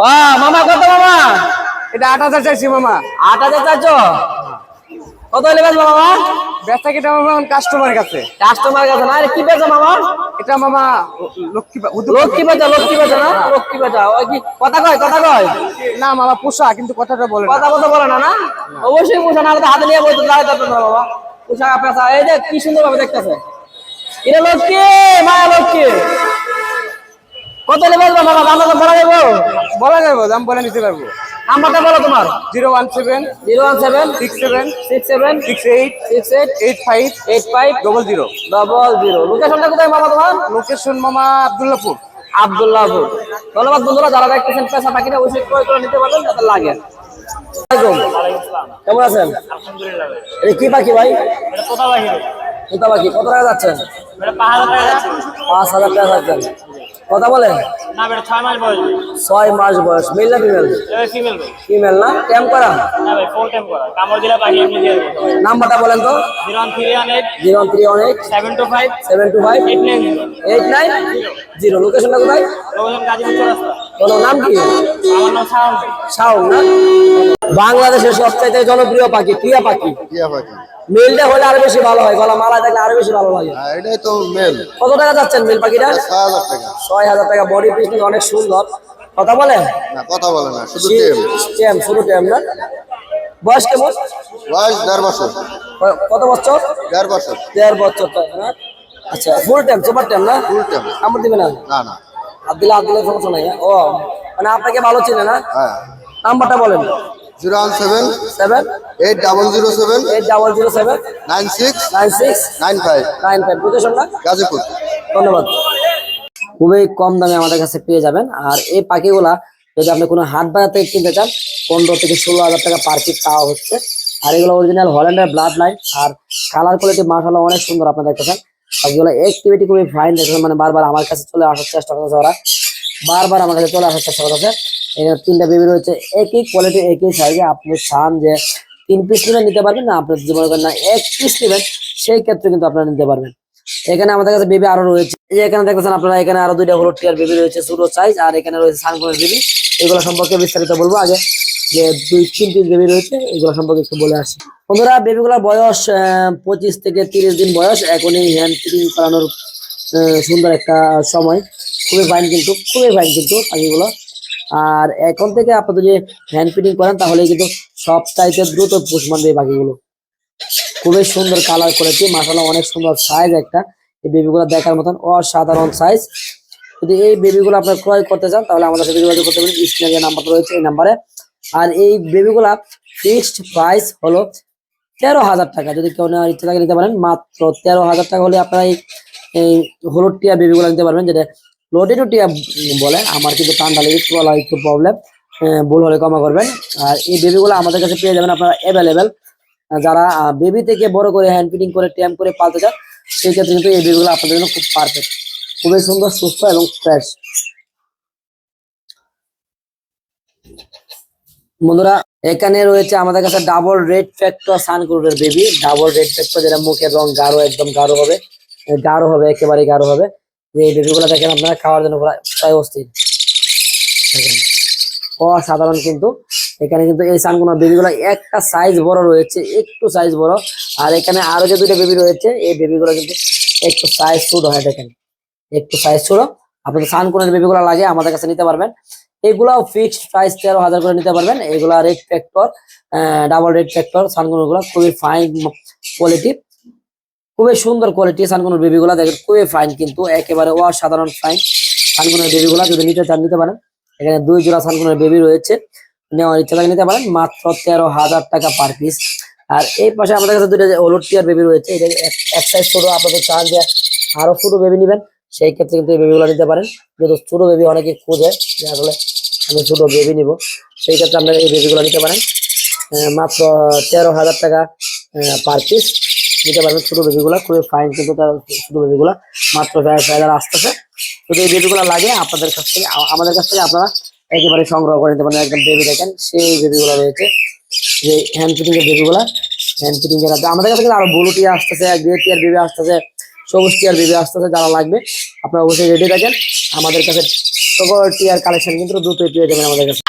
মামা কত মামা? এটা আট হাজার চাইছি মামা। আট হাজার চারশো কত হলে বেচবো মামা? ব্যস্তা কিটা মামা কাস্টমার কাছে। কাস্টমার কাছে না? আরে কি বেচো মামা? এটা মামা লক্ষ্মী লক্ষ্মী বেচা লক্ষ্মী বেচা না? লক্ষ্মী বেচা ওই কি কথা কয় কথা কয়? না মামা পোষা কিন্তু কথাটা বলে কথা কথা বলে না না? অবশ্যই পোষা না হাতে নিয়ে বলতে দাঁড়াতে না বাবা পোষা পেশা এই যে কি সুন্দর ভাবে দেখতেছে। এটা লক্ষ্মী মায়া লক্ষ্মী। কত হলে মামা দাম তো বলা যাব। বলা যাবে দাম বলে নিতে পারব। নাম্বারটা বলো তোমার। Zero one seven zero one seven six seven six seven six eight six eight eight five eight five double zero. Double zero. লোকেশনটা কোথায় মামা তোমার? লোকেশন মামা আবদুল্লাপুর। আব্দুল্লাহপুর ধন্যবাদ বন্ধুরা যারা দেখতেছেন পেশা পাখিটা অবশ্যই ক্রয় করে নিতে পারবেন যাতে লাগে। কেমন আছেন? এটা কি পাখি ভাই? কোথা পাখি। কত টাকা যাচ্ছেন? পাঁচ হাজার টাকা যাচ্ছেন। কথা বলেন? না বেটা ছয় মাস বয়স। ছয় মাস বয়স। মেল না ফিমেল ফিমেল ফিমেল না? ক্যাম্প করা? না ভাই ফোর টাইম করা। কামড় দিলা পাখি এমনি দিয়ে নাম্বারটা বলেন তো। Zero one three one eight zero three one seven two five seven two five eight nine eight nine zero লোকেশনটা কোথায় লোকেশন গাজীপুর চৌরাস্তা। কোনো নাম কি? শাওন। না? বাংলাদেশের সবচাইতে জনপ্রিয় পাখি টিয়া পাখি? টিয়া পাখি। মেলটা হলে আরও বেশি ভালো হয় গলা মালা থাকলে আরও বেশি ভালো লাগে। হ্যাঁ এটাই তো মেল। কত টাকা যাচ্ছেন মেল পাখিটা? ছয় হাজার টাকা। ছয় হাজার টাকা। বডি পিস অনেক সুন্দর। কথা বলে? না কথা বলে না শুধু টেম। টেম শুরু টেম না? বয়স কেমন? বয়স দেড় বছর। কত বছর? দেড় বছর। দেড় বছর তো, না? আচ্ছা ফুল টাইম সুপার টাইম না? ফুল টেম। আমার দিবে না? না না। হাত দিলে হাত দিলে সমস্যা নাই হ্যাঁ? ও মানে আপনাকে ভালো চিনে না? হ্যাঁ। নাম্বারটা বলেন। Zero one seven seven. Eight double zero seven eight double zero seven. Nine six nine six nine five nine five. লোকেশনটা গাজীপুর। ধন্যবাদ। খুবই কম দামে আমাদের কাছে পেয়ে যাবেন। আর এই পাখিগুলা যদি আপনি কোনো হাট বাজার থেকে কিনতে চান পনেরো থেকে ষোলো হাজার টাকা পার পিস চাওয়া হচ্ছে। আর এগুলো অরিজিনাল হল্যান্ডের ব্লাড লাইন আর কালার কোয়ালিটি মাসাল্লাহ অনেক সুন্দর আপনারা দেখতেছেন পাখিগুলো অ্যাক্টিভিটি খুবই ফাইন দেখতেছেন মানে বারবার আমার কাছে চলে আসার চেষ্টা করতেছে ওরা। বারবার আমার কাছে চলে আসার চেষ্টা করতেছে। এখানে তিনটা বেবি রয়েছে, একই কোয়ালিটি একই সাইজে আপনি চান যে তিন পিস নিলে নিতে পারবেন, না আপনি যদি মনে করেন না এক পিস নেবেন, সেই ক্ষেত্রে কিন্তু আপনারা নিতে পারবেন। এখানে আমাদের কাছে বেবি আরও রয়েছে। যে এখানে দেখতেছেন আপনারা, এখানে আরও দুইটা হলুদ টিয়ার বেবি রয়েছে, ছোট সাইজ আর এখানে রয়েছে সানকনের বেবি এগুলো সম্পর্কে বিস্তারিত বলব আগে। যে দুই তিন পিস বেবি রয়েছে এগুলো সম্পর্কে একটু বলে আসি। বন্ধুরা বেবিগুলোর বয়স পঁচিশ থেকে তিরিশ দিন বয়স। এখনই হ্যান্ড ফিটিং করানোর সুন্দর একটা সময়। খুবই ফাইন কিন্তু, খুবই ফাইন কিন্তু পাখিগুলো। আর এখন থেকে আপনি যদি হ্যান্ড ফিটিং করেন তাহলে কিন্তু সব চাইতে দ্রুত পুষ মানবে এই পাখিগুলো। খুবই সুন্দর কালার করেছে মাসালা অনেক সুন্দর সাইজ একটা। এই বেবিগুলো দেখার মতন অসাধারণ সাইজ যদি এই বেবিগুলো আপনার ক্রয় করতে চান, তাহলে আমাদের সাথে যোগাযোগ করতে পারেন। স্ক্রিনে যে নাম্বার রয়েছে, এই নাম্বারে আর এই বেবি বেবিগুলা ফিক্সড প্রাইস হলো তেরো হাজার টাকা। যদি কেউ নেওয়ার ইচ্ছা থাকে নিতে পারেন, মাত্র তেরো হাজার টাকা হলে আপনারা এই হলুদ টিয়া বেবি বেবিগুলো নিতে পারবেন, যেটা লোটেটো টিয়া বলে, আমার কিন্তু ঠান্ডা লেগে গলা একটু প্রবলেম ভুল হলে ক্ষমা করবেন। আর এই বেবিগুলো আমাদের কাছে পেয়ে যাবেন আপনারা অ্যাভেলেবেল যারা বেবি থেকে বড় করে হ্যান্ড ফিটিং করে ট্যাম্প করে পালতে চান, সেই ক্ষেত্রে কিন্তু এই বেবিগুলো আপনাদের জন্য খুব পারফেক্ট খুবই সুন্দর, সুস্থ এবং ফ্রেশ বন্ধুরা, এখানে রয়েছে আমাদের কাছে ডাবল রেড ফ্যাক্টর সানক্রুডের বেবি ডাবল রেড ফ্যাক্টর যেটা মুখের রং গাঢ়, একদম গাঢ় হবে। গাঢ় হবে একেবারে গাঢ় হবে। যে এই বেবিগুলো দেখেন আপনারা, খাওয়ার জন্য প্রায় অস্থির। অসাধারণ কিন্তু। এখানে কিন্তু এই সানগুলো বেবিগুলো একটা সাইজ বড় রয়েছে, একটু সাইজ বড়। আর এখানে আরও যে দুটো বেবি রয়েছে, এই বেবিগুলো কিন্তু একটু সাইজ ছোট হয়, দেখেন। একটু সাইজ ছোট। আপনাদের সানকুনের বেবিগুলো লাগে, আমাদের কাছে নিতে পারবেন। এগুলাও ফিক্সড প্রাইস তেরো হাজার করে নিতে পারবেন। এগুলা red factor double red factor সানকুনগুলো খুবই ফাইন কোয়ালিটি খুবই সুন্দর কোয়ালিটি সানকুনের বেবিগুলা দেখেন, খুবই ফাইন কিন্তু, একেবারে অসাধারণ ফাইন সানকুনের বেবিগুলা যদি নিতে চান, নিতে পারেন। এখানে দুই জোড়া সানকুনের বেবি রয়েছে, নেওয়ার ইচ্ছা নিতে পারেন, মাত্র তেরো হাজার টাকা পার পিস আর এই পাশে আমাদের কাছে দুটো হলুদ টিয়ার বেবি রয়েছে, এটা এক- সাইজ ছোট, আপনাদের চান যে আরও ছোট বেবি নেবেন, সেই ক্ষেত্রে কিন্তু এই বেবিগুলো নিতে পারেন। যেহেতু ছোট বেবি অনেকে খুঁজে যে আসলে আমি ছোট বেবি নিব। সেই ক্ষেত্রে আপনারা এই বেবিগুলো নিতে পারেন। মাত্র তেরো হাজার টাকা পার পিস নিতে পারবেন ছোট বেবিগুলো খুবই ফাইন কিন্তু তার ছোট বেবিগুলো মাত্র প্রায় আসতেছে। যদি এই বেবিগুলো লাগে, আপনাদের কাছ থেকে আমাদের কাছ থেকে আপনারা একেবারে সংগ্রহ করে নিতে পারেন। একদম বেবি দেখেন, সেই বেবিগুলো রয়েছে। যে হ্যান্ড ফিটিং এর বেবিগুলা হ্যান্ড ফিটিং এর আমাদের কাছে কিন্তু আরও ব্লু টিয়ার আসতেছে গ্রে টিয়ার বেবি আসতেছে, সবুজ টিয়ার বেবি আসতেছে, যারা লাগবে, আপনারা অবশ্যই রেডি থাকেন। আমাদের কাছে সকল টিয়ার কালেকশন কিন্তু দ্রুতই পেয়ে যাবেন আমাদের কাছে।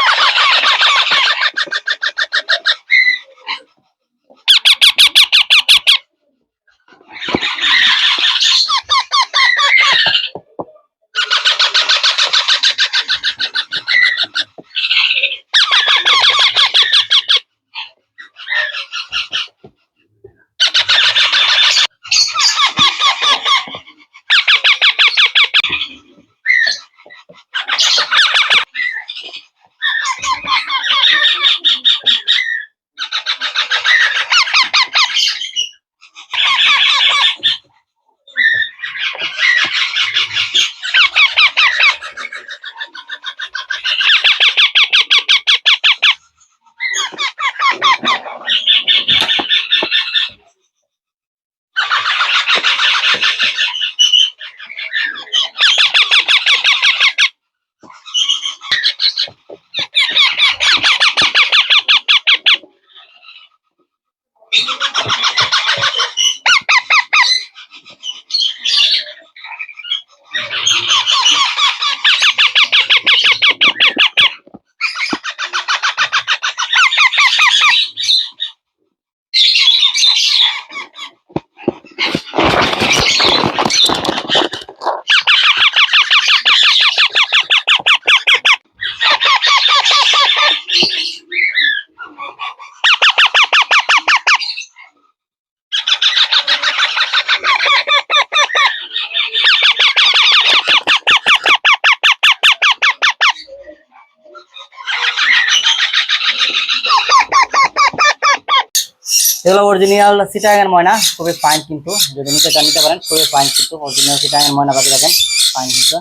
এগুলো অরিজিনাল সিটাগান ময়না খুবই ফাইন কিন্তু যদি নিতে চান নিতে পারেন। খুবই ফাইন কিন্তু অরিজিনাল সিটাগান ময়না পাখি দেখেন। ফাইন কিন্তু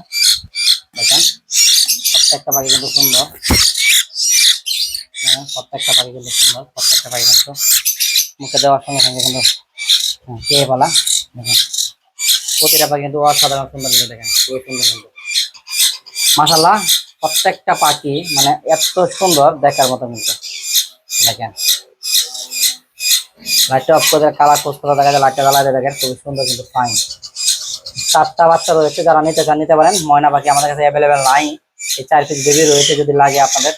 দেখেন। প্রত্যেকটা পাখি কিন্তু সুন্দর। প্রত্যেকটা পাখি কিন্তু সুন্দর। প্রত্যেকটা পাখি কিন্তু মুখে দেওয়ার সঙ্গে সঙ্গে কিন্তু হ্যাঁ, খেয়ে বলা দেখেন প্রতিটা পাখি কিন্তু অসাধারণ সুন্দর কিন্তু দেখেন। খুবই সুন্দর কিন্তু। মাসাল্লাহ প্রত্যেকটা পাখি মানে এত সুন্দর দেখার মতো কিন্তু। দেখেন লাইটটা অফ করে কালার পোস্ট করা দেখা যায় লাইটটা জ্বালাতে দেখেন খুবই সুন্দর কিন্তু ফাইন চারটা বাচ্চা রয়েছে, যারা নিতে চান, নিতে পারেন। ময়না পাখি আমাদের কাছে অ্যাভেলেবেল নাই। এই চার পিস বেবি রয়েছে, যদি লাগে আপনাদের,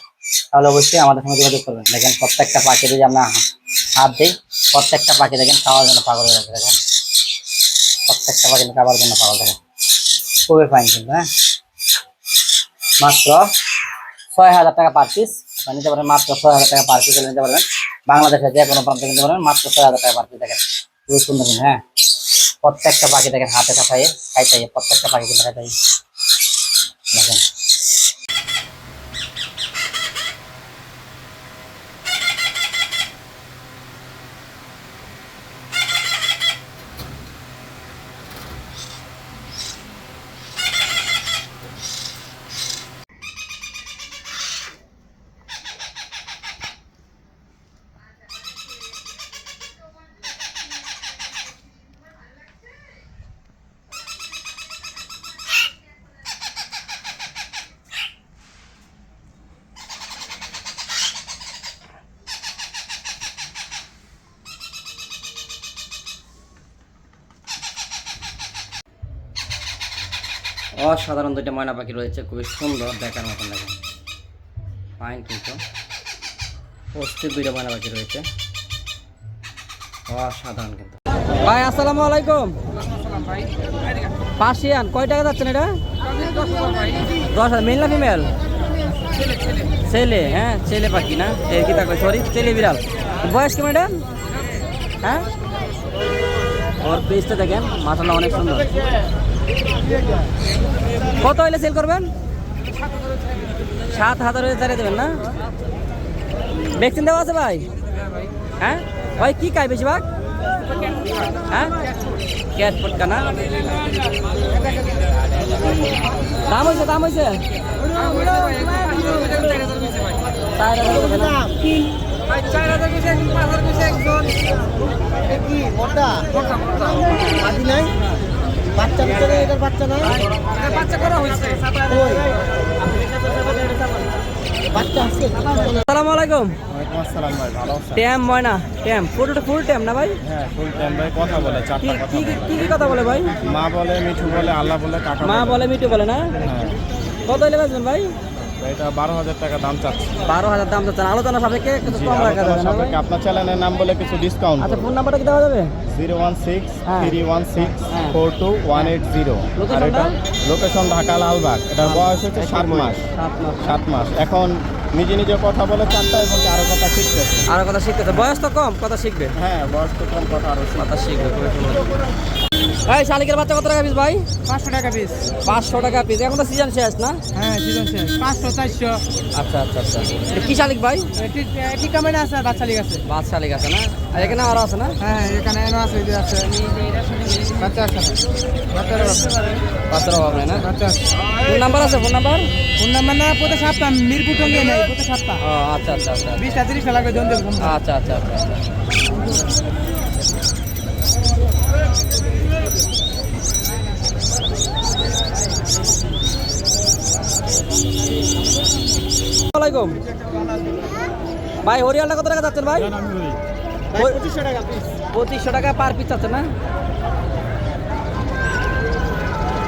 তাহলে অবশ্যই আমাদের সঙ্গে যোগাযোগ করবেন। দেখেন প্রত্যেকটা পাখি যদি আমরা হাত দিই, প্রত্যেকটা পাখি দেখেন খাওয়ার জন্য পাগল হয়ে গেছে, দেখেন। প্রত্যেকটা পাখি খাবার জন্য পাগল, দেখেন। খুবই ফাইন কিন্তু হ্যাঁ। মাত্র ছয় হাজার টাকা পার পিস নিতে পারেন মাত্র ছয় হাজার টাকা পার পিস নিতে পারবেন। বাংলাদেশে যে কোনো প্রান্তে নিতে পারবেন মাত্র ছয় হাজার টাকা পার পিস দেখেন। খুবই সুন্দর কিন্তু হ্যাঁ? প্রত্যেকটা পাখি দেখেন, হাতে খাতায় খাইতে প্রত্যেকটা পাখি কিন্তু খাইতাই দেখেন। অসাধারণ দুইটা ময়না পাখি রয়েছে, খুবই সুন্দর দেখার মতন দেখেন। ফাইন কিন্তু। অস্থির দুইটা ময়না পাখি রয়েছে। অসাধারণ কিন্তু। ভাই, আসসালামু আলাইকুম। পার্সিয়ান, কয় টাকা যাচ্ছেন এটা? দশ হাজার, মেল না ফিমেল? ছেলে হ্যাঁ ছেলে পাখি না? এই কি তাকে সরি ছেলে বিড়াল। বয়স কেমন এটা? হ্যাঁ? ওর পেজটা দেখেন মাথাটা অনেক সুন্দর। কত হইলে সেল করবেন? সাত হাজার হয়ে দেবেন না? ভ্যাকসিন দেওয়া আছে ভাই? হ্যাঁ? ভাই, কি খায় বেশিরভাগ? হ্যাঁ? ক্যাট ফুটকা না? দাম হয়েছে দাম হয়েছে চার হাজার করে না? বাচ্চা ভিতরে এটার বাচ্চা? বাচ্চা আছে আসসালামু আলাইকুম। আসসালাম ভাই ভালো আছেন? ট্যাম ময়না ট্যাম। পুরোটা ফুল ট্যাম না ভাই? হ্যাঁ ফুল টাইম ভাই কথা বলে কি চারটা কথা কি কি কি কথা বলে ভাই? মা বলে মিঠু বলে আল্লাহ বলে কাকা মা বলে মিঠু বলে না? হ্যাঁ। কত হইলে বেচবেন ভাই? এটা বারো হাজার টাকা দাম চাচ্ছি। বারো হাজার দাম চাচ্ছেন আলোচনা সাপেক্ষে কিছু কম রাখা যাবে সাপেক্ষে আপনার চ্যানেলের নাম বলে কিছু ডিসকাউন্ট আচ্ছা ফোন নাম্বারটা কি দেওয়া যাবে? Zero one six. Three one six. Four two one eight zero আর এটা লোকেশন ঢাকা লালবাগ এটার বয়স হচ্ছে সাত মাস। সাত মাস। এখন নিজে নিজে কথা বলে চারটা এবং আরও কথা শিখতেছে আরও কথা শিখতেছে বয়স তো কম কথা শিখবে। হ্যাঁ বয়স তো কম কথা আরও। কথা শিখবে খুবই সুন্দর। ভাই শালিকের বাচ্চা কত টাকা পিস ভাই? পাঁচশো টাকা পিস পাঁচশো টাকা পিস এখন তো সিজন শেষ না? হ্যাঁ সিজন শেষ। পাঁচশো চারশো। আচ্ছা আচ্ছা আচ্ছা। কি শালিক ভাই? এটি কামেন্ট আছে বাচ্চা লিগ আছে। বাদ শালিক আছে না? আর এখানে আরও আছে না? হ্যাঁ এখানে আছে আছে। বাচ্চা আছে বাচ্চার বাচ্চার অভাব নেই না বাচ্চা আছে ফোন নাম্বার আছে ফোন নাম্বার ফোন নাম্বার না প্রতি সপ্তাহ মিরপুর টঙ্গিয়ে নেই প্রতি সপ্তাহ ও আচ্ছা আচ্ছা আচ্ছা। বিশটা তিরিশটা লাগবে জন দেবো আচ্ছা আচ্ছা আচ্ছা আচ্ছা। আসসালামাইকুম ভাই হরিয়ালটা কত টাকা যাচ্ছেন ভাই? পঁচিশশো টাকা পঁচিশশো টাকা পার পিস যাচ্ছে না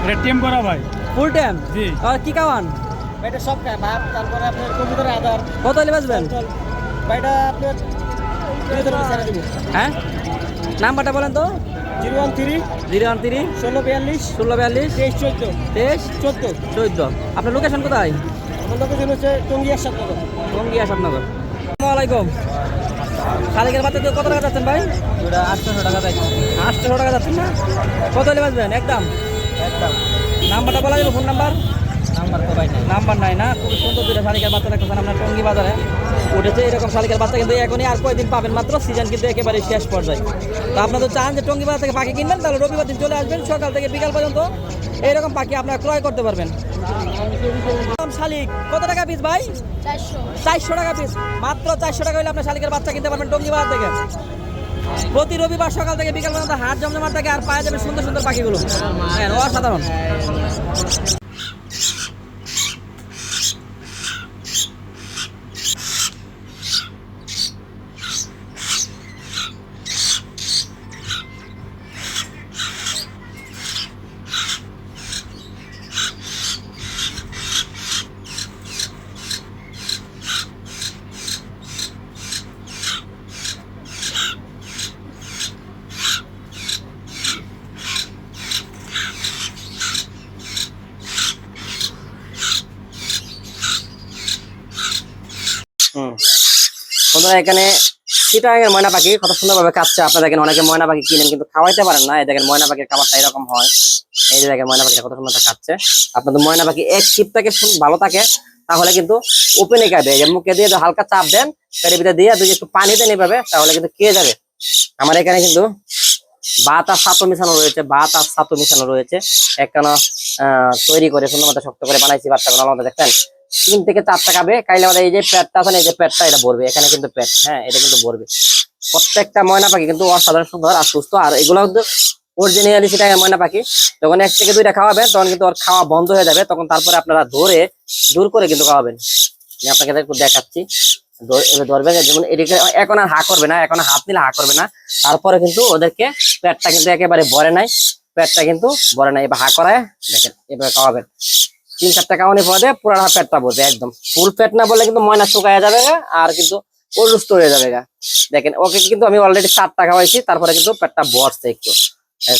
এটা টিম করা ভাই। ফুল টাইম জি। আর কি খাওয়ান? এটা সব খায় ভাত তারপরে আপনার কম্পিউটার আধার কত হলে বেচবেন? এটা আপনার হ্যাঁ? নাম্বারটা বলেন তো। Zero one three zero one three ষোলো বিয়াল্লিশ ষোলো বিয়াল্লিশ তেইশ চোদ্দ। তেইশ চোদ্দ। চোদ্দ। আপনার লোকেশন কোথায়? আমার লোকেশন হচ্ছে টঙ্গিয়ার সাথে টঙ্গিয়া সাতনগর। আসসালামু আলাইকুম শালিকের কত টাকা যাচ্ছেন ভাই? আটশোশো টাকা দেয় আটশো টাকা যাচ্ছেন না? কত হলে বাঁচবেন? একদম। একদম নাম্বারটা বলা যাবে ফোন নাম্বার? নাম্বার তো ভাই নাম্বার নাই না? খুব সুন্দর দুটো শালিকের বাচ্চা দেখতেছেন আপনার টঙ্গি বাজারে। উঠেছে এরকম শালিকের বাচ্চা কিন্তু এখনই আর কয়েকদিন পাবেন মাত্র? সিজন কিন্তু একেবারে শেষ পর্যায়ে। তো আপনারা তো চান যে টঙ্গি বাজার থেকে পাখি কিনবেন তাহলে রবিবার দিন চলে আসবেন। সকাল থেকে বিকাল পর্যন্ত এইরকম পাখি আপনারা ক্রয় করতে পারবেন। শালিক। কত টাকা পিস ভাই? চারশো। চারশো টাকা পিস মাত্র চারশো টাকা হলে আপনার শালিকের বাচ্চা কিনতে পারবেন টঙ্গি বাজার থেকে। প্রতি রবিবার সকাল থেকে বিকাল পর্যন্ত হাট জমজমার থাকে আর পায়ে যাবে সুন্দর সুন্দর পাখিগুলো। হ্যাঁ অসাধারণ। বন্ধুরা এখানে চিটাগাঙের ময়না পাখি, কত সুন্দরভাবে খাচ্ছে আপনারা দেখেন অনেকে ময়না পাখি কিনেন, কিন্তু খাওয়াইতে পারেন না। এই দেখেন ময়না পাখির খাবারটা এরকম হয়। এই যে দেখেন ময়না পাখিটা কত সুন্দর খাচ্ছে আপনাদের ময়না পাখি এক শিপটাকে ভালো থাকে, তাহলে কিন্তু ওপেনে খাবে যে মুখে দিয়ে হালকা চাপ দেন, পেটের ভিতরে দিয়ে যদি একটু পানি দেন এভাবে, তাহলে কিন্তু কে যাবে? আমার এখানে কিন্তু ভাত আর সাতো মিশানো রয়েছে ভাত আর সাতো মিশানো রয়েছে। একখানা তৈরি করে সুন্দর মতো শক্ত করে বানাইছি বাচ্চাগুলো, আমাদের দেখেন তিন থেকে চারটা খাবে কাইলে আমাদের এই যে প্যাটটা আছে এই যে প্যাটটা এটা ভরবে, এখানে কিন্তু প্যাট হ্যাঁ এটা কিন্তু ভরবে। প্রত্যেকটা ময়না পাখি কিন্তু অসাধারণ, সুন্দর আর সুস্থ, আর এগুলো কিন্তু অরিজিনালি সেটা ময়না পাখি, যখন এক থেকে দুইটা খাওয়াবেন, তখন কিন্তু ওর খাওয়া বন্ধ হয়ে যাবে, তখন তারপরে আপনারা ধরে, দূর করে কিন্তু খাওয়াবেন। আমি আপনাকে একটু দেখাচ্ছি। ধর- এবার ধরবে যেমন এদিকে এখন আর হা করবে না, এখন হাত নিলে হা করবে না। তারপরে কিন্তু ওদেরকে পেটটা কিন্তু একেবারে ভরে নাই, পেটটা কিন্তু ভরে নাই, এবার হা করায় দেখেন এভাবে খাওয়াবেন। তিন চার চারটা খাওয়ানি পরে পুরা পেটটা ভরবে একদম। ফুল পেট না বললে কিন্তু ময়না শুকায় যাবে আর কিন্তু অসুস্থ হয়ে যাবে দেখেন, ওকে কিন্তু আমি অলরেডি চারটা খাওয়াইছি তারপরে কিন্তু পেটটা বসছে একটু।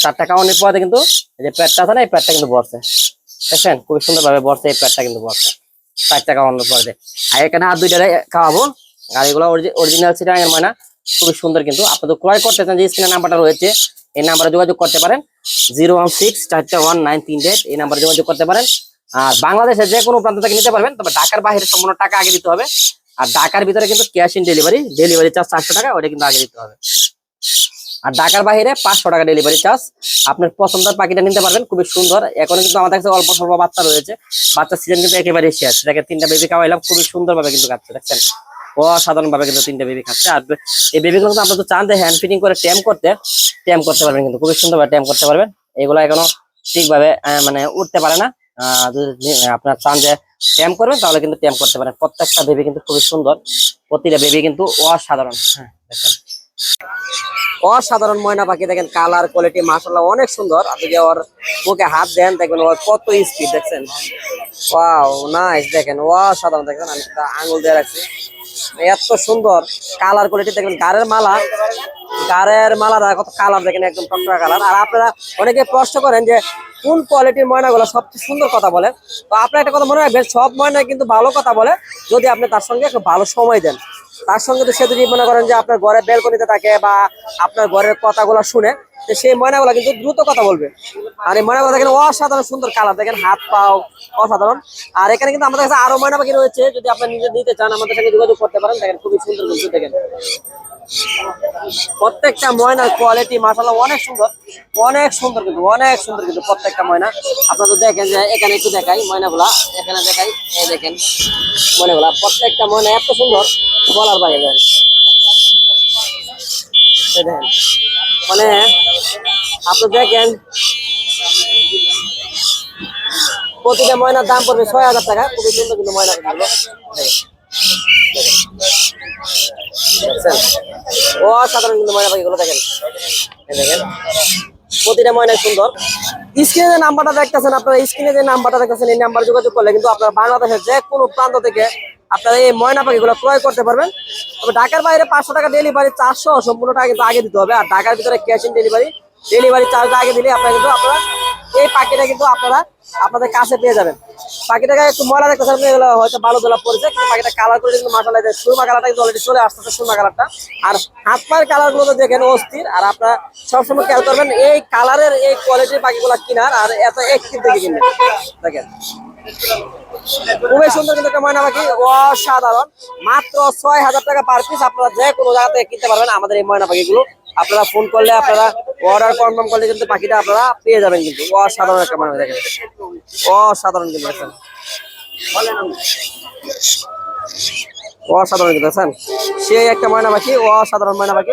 চারটা খাওয়ানোর পরে কিন্তু যে পেটটা আছে না, এই পেটটা কিন্তু বসছে দেখছেন? খুবই সুন্দর ভাবে বসছে এই পেটটা কিন্তু বসছে চারটা খাওয়ানোর পরে আর এখানে আর দুইটা খাওয়াবো। আর এগুলো অরিজিনাল সিটাঙের ময়না, খুবই সুন্দর কিন্তু। আপনাদের ক্রয় করতে চান যে স্ক্রিনের নাম্বারটা রয়েছে, এই নাম্বারে যোগাযোগ করতে পারেন। জিরো ওয়ান সিক্স চারটা ওয়ান নাইন তিন এই নাম্বারে যোগাযোগ করতে পারেন। আর বাংলাদেশের যে কোনো প্রান্ত থেকে নিতে পারবেন, তবে ঢাকার বাইরে সম্পূর্ণ টাকা আগে দিতে হবে। আর ঢাকার ভিতরে কিন্তু cash in delivery delivery charge চারশো টাকা, ওটা কিন্তু আগে দিতে হবে। আর ঢাকার বাইরে পাঁচশো টাকা ডেলিভারি চার্জ আপনার পছন্দের পাখিটা নিতে পারবেন, খুবই সুন্দর। এখন কিন্তু আমাদের কাছে অল্প স্বল্প বাচ্চা রয়েছে। বাচ্চার সিজন কিন্তু একেবারে শেষ। সেটাকে তিনটা বেবি খাওয়াইলাম, খুবই সুন্দর ভাবে কিন্তু খাচ্ছে, দেখছেন? অসাধারণ ভাবে কিন্তু তিনটা বেবি খাচ্ছে। আর এই বেবিগুলো কিন্তু আপনার তো চান যে হ্যান্ড ফিটিং করে ট্যাম করতে ট্যাম করতে পারবেন কিন্তু, খুবই সুন্দর ভাবে ট্যাম করতে পারবেন। এগুলো এখনও ঠিকভাবে মানে উঠতে পারে না। যদি আপনার চান যে ট্যাম করবেন, তাহলে কিন্তু ট্যাম করতে পারেন। প্রত্যেকটা বেবি কিন্তু খুবই সুন্দর। প্রতিটা বেবি কিন্তু অসাধারণ। হ্যাঁ দেখেন। অসাধারণ ময়না পাখি, দেখেন কালার কোয়ালিটি মাসাল্লাহ অনেক সুন্দর। আপনি যে ওর মুখে হাত দেন, দেখবেন ওর কত স্পিড দেখছেন? ওয়াও নাইস দেখেন, অসাধারণ, দেখেন, আমি আঙুল দিয়ে রাখছি। এত সুন্দর। কালার কোয়ালিটি দেখবেন, গাড়ের মালা। গাড়ের মালাটা কত কালার দেখেন, একদম টকটকা কালার আর আপনারা অনেকে প্রশ্ন করেন যে, কোন কোয়ালিটির ময়নাগুলো সবচেয়ে সুন্দর কথা বলে? তো আপনার একটা কথা মনে রাখবেন, সব ময়না কিন্তু ভালো কথা বলে, যদি আপনি তার সঙ্গে একটু ভালো সময় দেন। তার সঙ্গে তো সে যদি মনে করেন যে আপনার ঘরের বেলকনিতে থাকে বা আপনার ঘরের কথাগুলো শুনে সেই ময়নাগুলো কিন্তু দ্রুত কথা বলবে। আর এই ময়নাগুলো দেখেন অসাধারণ সুন্দর কালার, দেখেন হাত পাও অসাধারণ। আর এখানে কিন্তু আমাদের কাছে আরও ময়না পাখি রয়েছে, যদি আপনি নিজে নিতে চান, আমাদের সঙ্গে যোগাযোগ করতে পারেন। দেখেন খুবই সুন্দর কিন্তু দেখেন। প্রত্যেকটা ময়নার কোয়ালিটি মাসাল্লাহ অনেক সুন্দর অনেক সুন্দর কিন্তু, অনেক সুন্দর কিন্তু প্রত্যেকটা ময়না। আপনারা তো দেখেন যে এখানে একটু দেখাই ময়নাগুলা, এখানে দেখাই, এই দেখেন ময়নাগুলা। প্রত্যেকটা ময়না এত সুন্দর, বলার বাইরে দেখেন। মানে আপনি দেখেন, প্রতিটা ময়নার দাম পড়বে ছয় হাজার টাকা, খুবই সুন্দর কিন্তু ময়না অসাধারণ কিন্তু ময়না পাখিগুলো দেখেন। দেখেন। প্রতিটা ময়না সুন্দর। স্ক্রিনে যে নাম্বারটা দেখতেছেন আপনারা, স্ক্রিনে যে নাম্বারটা দেখতেছেন, এই নাম্বার যোগাযোগ করলে কিন্তু আপনারা বাংলাদেশের যে কোনো প্রান্ত থেকে আপনারা এই ময়না পাখিগুলো ক্রয় করতে পারবেন। তবে ঢাকার বাইরে পাঁচশো টাকা ডেলিভারি চারশো সম্পূর্ণ টাকা কিন্তু আগে দিতে হবে। আর ঢাকার ভিতরে ক্যাশ ইন ডেলিভারি ডেলিভারি চার্জটা আগে দিলে আপনারা কিন্তু আপনারা এই পাখিটা কিন্তু আপনারা আপনাদের কাছে পেয়ে যাবেন। পাখিটাকে একটু ময়লা দেখতেছেন আপনি এগুলো হয়তো ভালো দোলা পড়েছে, কিন্তু পাখিটা কালার করে কিন্তু মাসালা সুরমা কালারটা কিন্তু অলরেডি চলে আসতেছে, সুরমা কালারটা আর হাত পায়ের কালারগুলো তো দেখেন অস্থির, আর আপনারা সবসময় খেয়াল করবেন, এই কালারের এই কোয়ালিটির পাখিগুলো কিনার আর এত একটিভ দেখে কিনবেন দেখেন। খুবই সুন্দর কিন্তু একটা ময়না পাখি। অসাধারণ। মাত্র ছয় হাজার টাকা পার পিস আপনারা যে কোনো জায়গা থেকে কিনতে পারবেন আমাদের এই ময়না পাখিগুলো। আপনারা ফোন করলে আপনারা অর্ডার কনফার্ম করলে কিন্তু পাখিটা আপনারা পেয়ে যাবেন কিন্তু। অসাধারণ একটা ময়না দেখেন। অসাধারণ কিন্তু দেখেন। অসাধারণ কিন্তু দেখেন। সেই একটা ময়না পাখি, অসাধারণ ময়না পাখি।